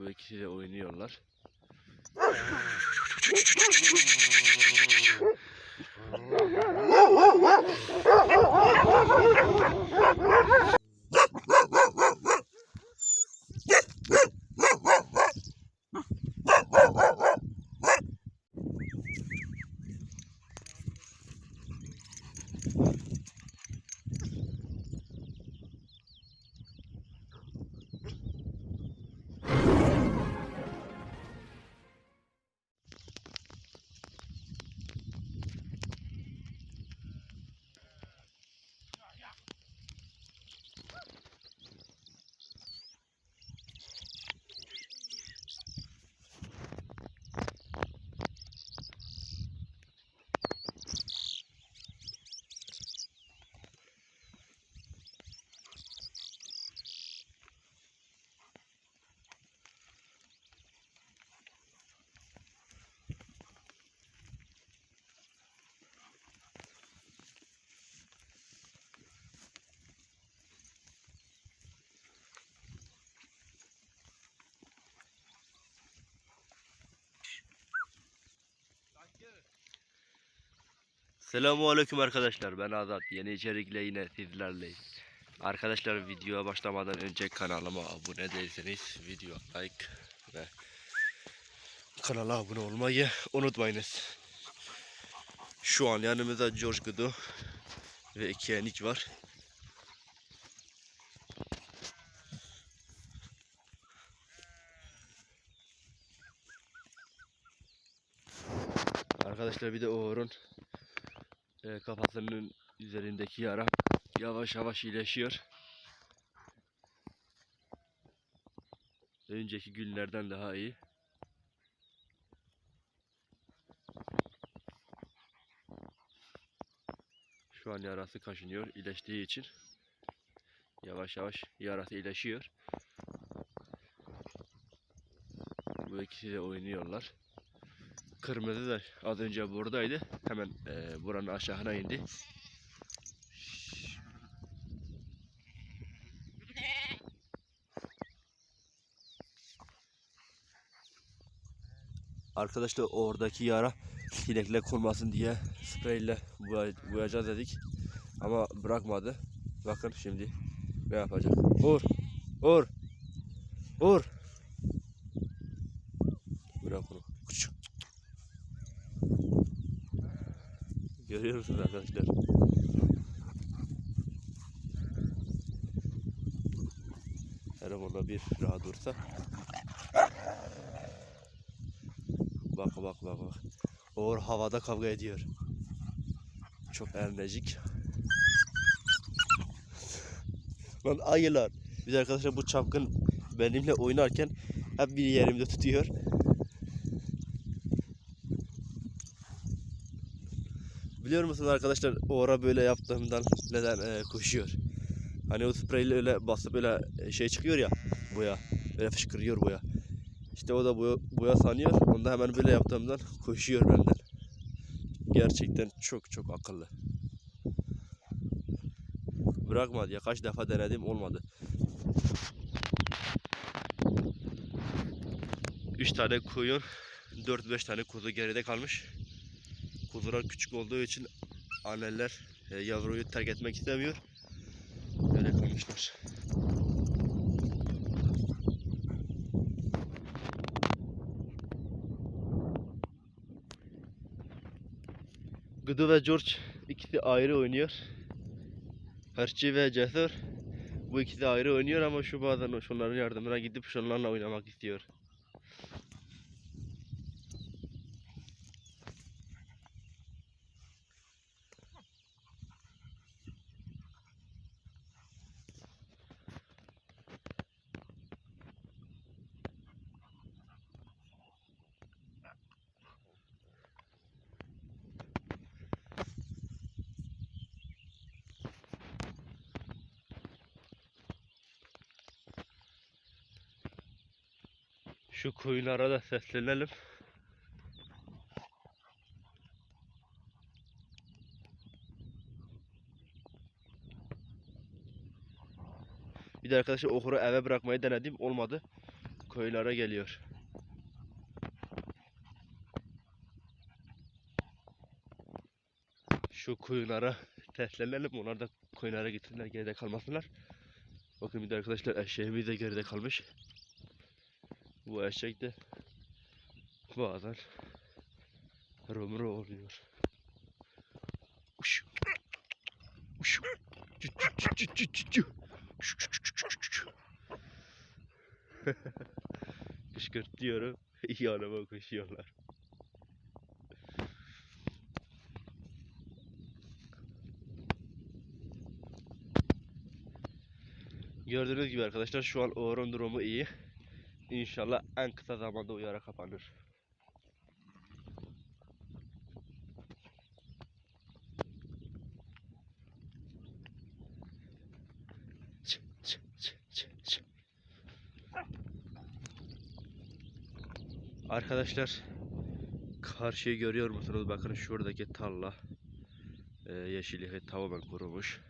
Bu ikisi de oynuyorlar. Selamun aleyküm arkadaşlar. Ben Azat. Yeni içerikle yine sizlerleyim. Arkadaşlar videoya başlamadan önce kanalıma abone değilseniz video like ve kanala abone olmayı unutmayınız. Şu an yanımızda George Gudu ve iki enik var. Arkadaşlar bir de Uğur'un e, kafasının üzerindeki yara yavaş yavaş iyileşiyor. Önceki günlerden daha iyi. Şu an yarası kaşınıyor iyileştiği için. Yavaş yavaş yarası iyileşiyor. Bu ikisi de oynuyorlar. Kırmızı da az önce buradaydı. Hemen e, buranın aşağına indi. Arkadaşlar oradaki yara sinekle kurmasın diye spreyle boya- boyayacağız dedik. Ama bırakmadı. Bakın şimdi ne yapacak. Uğur! Uğur! Uğur! Görüyor musunuz arkadaşlar? Telefonda bir rahat dursa. Bak bak bak bak. Uğur havada kavga ediyor. Çok enerjik. Lan ayılar. Biz arkadaşlar bu çapkın benimle oynarken hep bir yerimde tutuyor. Biliyor musunuz arkadaşlar o ara böyle yaptığımdan neden e, koşuyor? Hani o spreyle öyle basıp öyle e, şey çıkıyor ya boya. Böyle fışkırıyor boya. İşte o da boya, boya sanıyor. Onda hemen böyle yaptığımdan koşuyor benden. Gerçekten çok çok akıllı. Bırakmadı ya kaç defa denedim olmadı. 3 tane koyun, 4-5 tane kuzu geride kalmış. Kuzular küçük olduğu için anneler e, yavruyu terk etmek istemiyor. Böyle kalmışlar. Gudu ve George ikisi ayrı oynuyor. Hırçı ve Cesur bu ikisi ayrı oynuyor ama şu bazen şunların yardımına gidip şunlarla oynamak istiyor. Şu koyunlara da seslenelim. Bir de arkadaşlar okuru eve bırakmayı denedim. Olmadı. koylara geliyor. Şu koyunlara teslenelim. Onlar da koyunlara gitsinler geride kalmasınlar. Bakın bir de arkadaşlar eşeğimiz de geride kalmış. Bu eşek de bazen romro oluyor. Uş. Uş. Cü cü cü cü cü cü cü. Uş, uş, uş, uş, uş, uş. Kışkırt diyorum. Yanıma koşuyorlar. Gördüğünüz gibi arkadaşlar şu an Oğur'un durumu iyi. İnşallah en kısa zamanda uyara kapanır. Arkadaşlar karşıyı görüyor musunuz? Bakın şuradaki tarla e, yeşilliği tamamen kurumuş.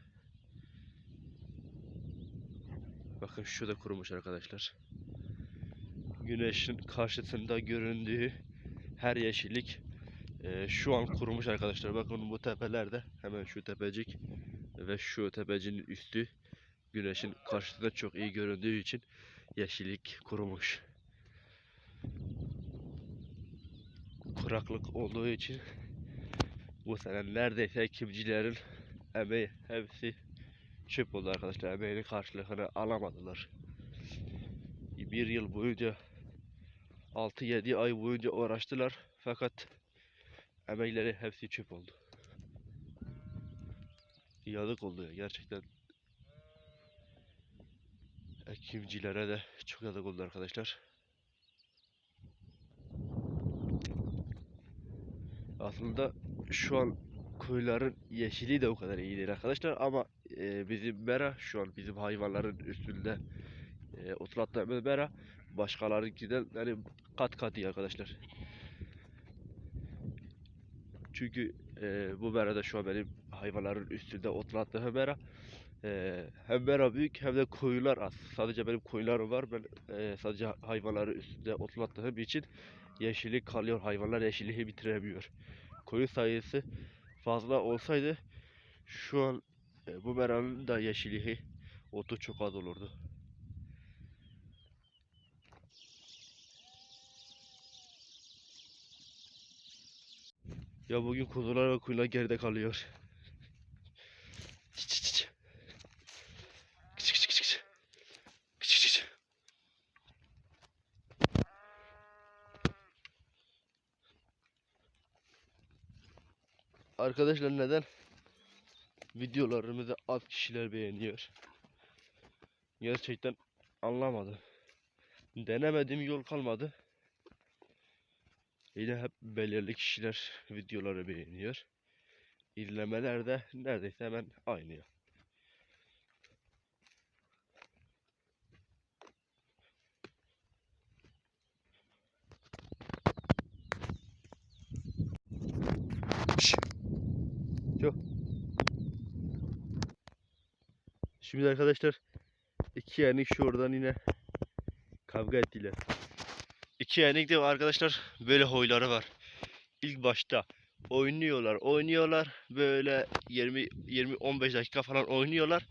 Bakın şu da kurumuş arkadaşlar. Güneşin karşısında göründüğü her yeşillik e, şu an kurumuş arkadaşlar. Bakın bu tepelerde hemen şu tepecik ve şu tepecinin üstü güneşin karşısında çok iyi göründüğü için yeşillik kurumuş. Kuraklık olduğu için bu sene neredeyse ekimcilerin emeği hepsi çöp oldu arkadaşlar. Emeğinin karşılığını alamadılar. Bir yıl boyunca 6-7 ay boyunca uğraştılar fakat emekleri hepsi çöp oldu. Yazık oldu ya gerçekten. Ekimcilere de çok yazık oldu arkadaşlar. Aslında şu an koyların yeşili de o kadar iyi değil arkadaşlar ama e, bizim mera şu an bizim hayvanların üstünde e, otlattığımız mera başkalarınkinden yani kat kat iyi arkadaşlar. Çünkü e, bu mera da şu an benim hayvanların üstünde otlattığım mera. E, hem mera büyük hem de koyunlar az. Sadece benim koyunlarım var. Ben e, sadece hayvanları üstünde otlattığım için yeşillik kalıyor. Hayvanlar yeşilliği bitiremiyor. Koyun sayısı fazla olsaydı şu an e, bu meranın da yeşilliği otu çok az olurdu. Ya bugün kuzular ve koyunlar geride kalıyor. Arkadaşlar neden videolarımızı az kişiler beğeniyor? Gerçekten anlamadım. Denemediğim yol kalmadı. Yine hep belirli kişiler videoları beğeniyor. İzlemeler de neredeyse hemen aynı. ya. Şimdi arkadaşlar iki yenik şuradan yine kavga ettiler. İki yenik de arkadaşlar böyle huyları var. İlk başta oynuyorlar, oynuyorlar. Böyle 20 20 15 dakika falan oynuyorlar.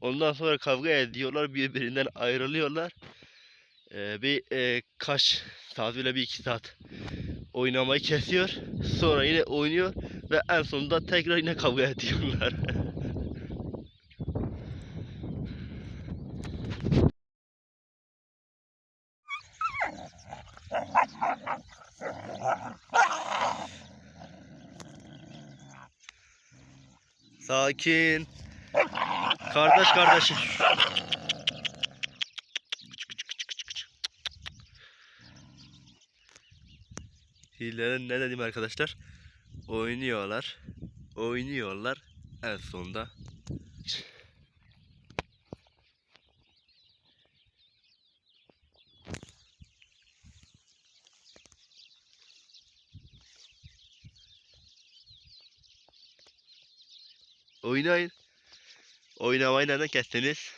Ondan sonra kavga ediyorlar, birbirinden ayrılıyorlar. Ee, bir e, kaç saat bile bir iki saat oynamayı kesiyor. Sonra yine oynuyor ve en sonunda tekrar yine kavga ediyorlar. Sakin. Kardeş kardeş. Hillere ne dedim arkadaşlar? Oynuyorlar. Oynuyorlar. En sonunda Oynayın. Oynamayı neden kestiniz?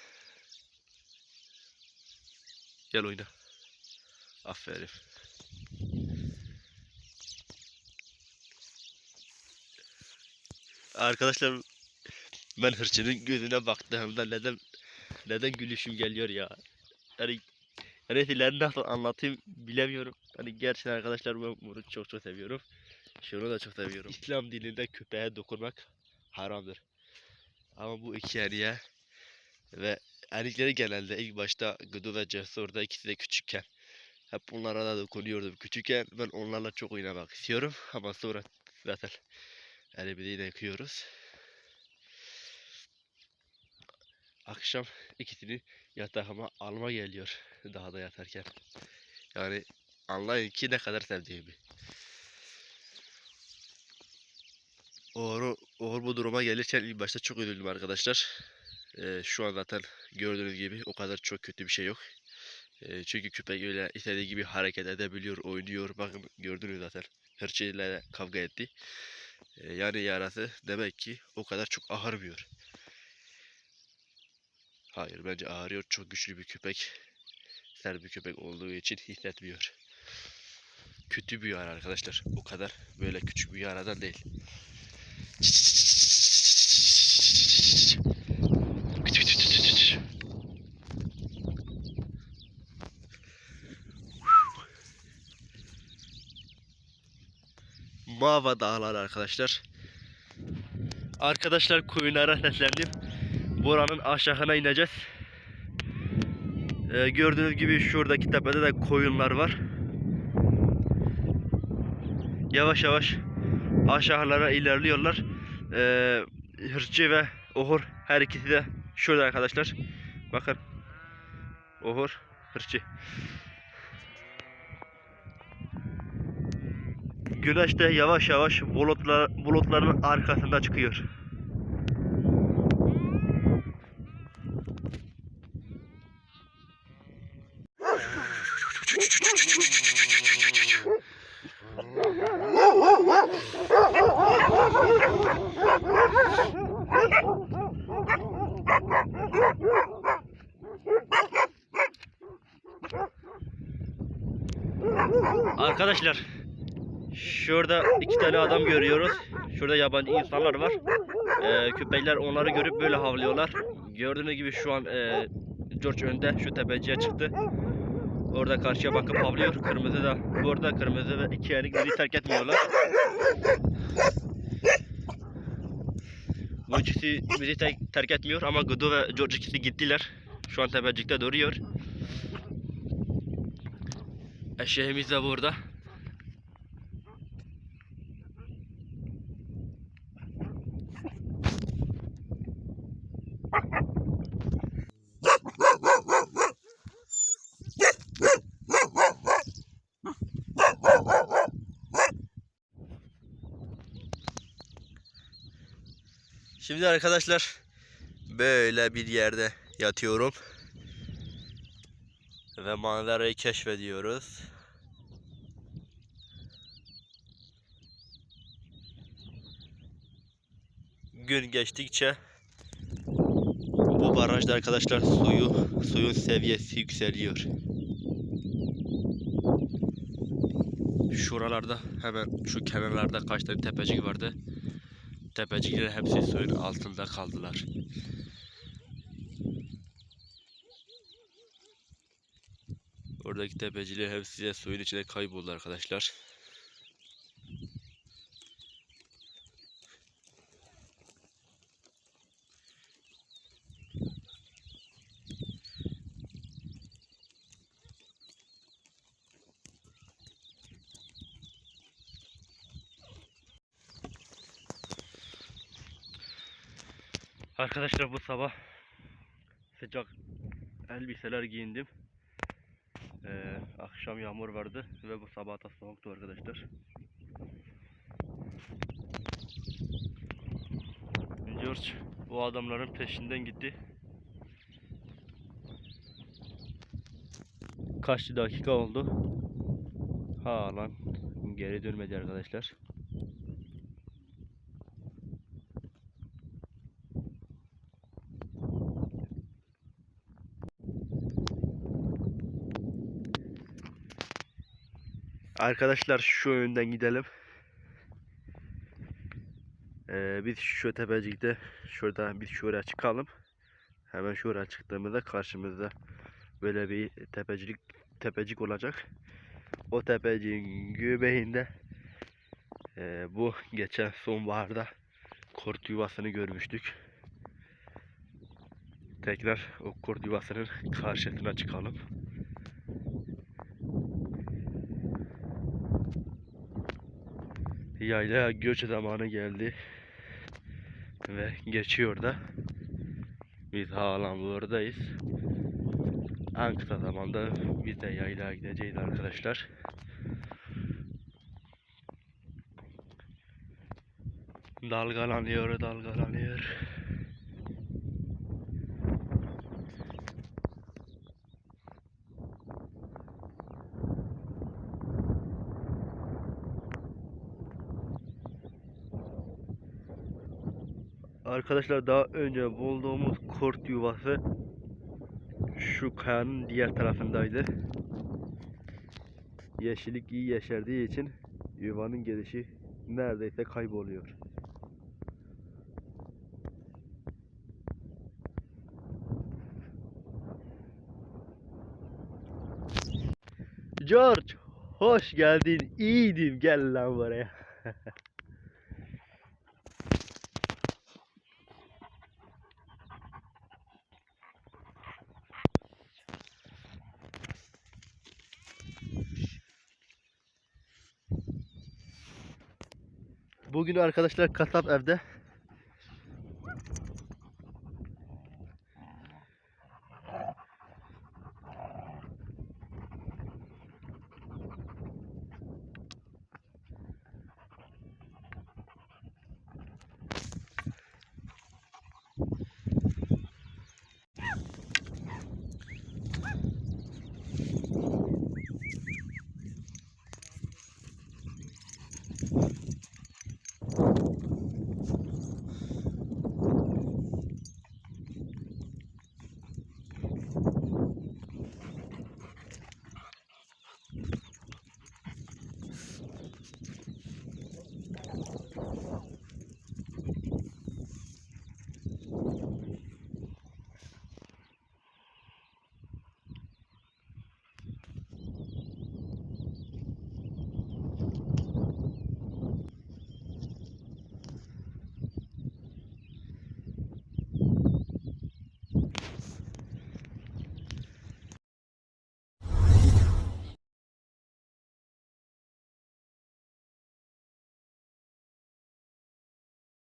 Gel oyna. Aferin. Arkadaşlar ben hırçının gözüne baktığımda neden neden gülüşüm geliyor ya. Yani Refileri nasıl anlatayım bilemiyorum. Hani gerçekten arkadaşlar ben bunu çok çok seviyorum. Şunu da çok seviyorum. İslam dininde köpeğe dokunmak haramdır. Ama bu iki eriye ve erikleri genelde ilk başta Gıdı ve Cesur'da ikisi de küçükken hep onlara da dokunuyordum. Küçükken ben onlarla çok oynamak istiyorum ama sonra zaten elimizi de yıkıyoruz. Akşam ikisini yatağıma alma geliyor daha da yatarken. Yani anlayın ki ne kadar sevdiğimi. Uğur, Uğur bu duruma gelirken ilk başta çok üzüldüm arkadaşlar. Ee, şu an zaten gördüğünüz gibi o kadar çok kötü bir şey yok. Ee, çünkü köpek öyle istediği gibi hareket edebiliyor, oynuyor. Bakın gördünüz zaten. Hırçıyla kavga etti. Ee, yani yarası demek ki o kadar çok ağırmıyor. Hayır bence ağrıyor. Çok güçlü bir köpek. Sert bir köpek olduğu için hissetmiyor. Kötü bir yara arkadaşlar. O kadar böyle küçük bir yaradan değil. Mava Dağları arkadaşlar. Arkadaşlar koyunlara seslendim. Buranın aşağına ineceğiz. Ee, gördüğünüz gibi şuradaki tepede de koyunlar var. Yavaş yavaş aşağılara ilerliyorlar. Ee, Hırçı ve Ohur her ikisi de şurada arkadaşlar. Bakın. Ohur, Hırçı. Güneş de yavaş yavaş bulutlar, bulutların arkasında çıkıyor. Arkadaşlar şurada iki tane adam görüyoruz. Şurada yabancı insanlar var. Ee, köpekler onları görüp böyle havlıyorlar. Gördüğünüz gibi şu an e, George önde şu tepeciye çıktı. Orada karşıya bakıp havlıyor. Kırmızı da burada kırmızı ve iki erik bizi terk etmiyorlar. Bu ikisi bizi te- terk etmiyor ama Gudu ve George ikisi gittiler. Şu an tepecikte duruyor. Eşeğimiz de burada. Şimdi arkadaşlar böyle bir yerde yatıyorum. Ve manzarayı keşfediyoruz. Gün geçtikçe bu barajda arkadaşlar suyu suyun seviyesi yükseliyor. Şuralarda hemen şu kenarlarda kaç tane tepecik vardı. Tepecikler hepsi suyun altında kaldılar. Oradaki tepeciler hepsi de suyun içine kayboldu arkadaşlar. Arkadaşlar bu sabah sıcak elbiseler giyindim. Akşam yağmur vardı ve bu sabah da soğuktu arkadaşlar. George bu adamların peşinden gitti. Kaç dakika oldu? Ha lan geri dönmedi arkadaşlar. Arkadaşlar şu önden gidelim. Ee, biz şu tepecikte şurada biz şuraya çıkalım. Hemen şuraya çıktığımızda karşımızda böyle bir tepecilik tepecik olacak. O tepeciğin göbeğinde ee, bu geçen sonbaharda kurt yuvasını görmüştük. Tekrar o kurt yuvasının karşısına çıkalım. Yayla göç zamanı geldi ve geçiyor da biz hala buradayız. En kısa zamanda biz de yaylaya gideceğiz arkadaşlar. Dalgalanıyor, dalgalanıyor. Arkadaşlar daha önce bulduğumuz kurt yuvası şu kayanın diğer tarafındaydı. Yeşillik iyi yeşerdiği için yuvanın gelişi neredeyse kayboluyor. George, hoş geldin. İyiydim. Gel lan buraya. Bugün arkadaşlar kasap evde.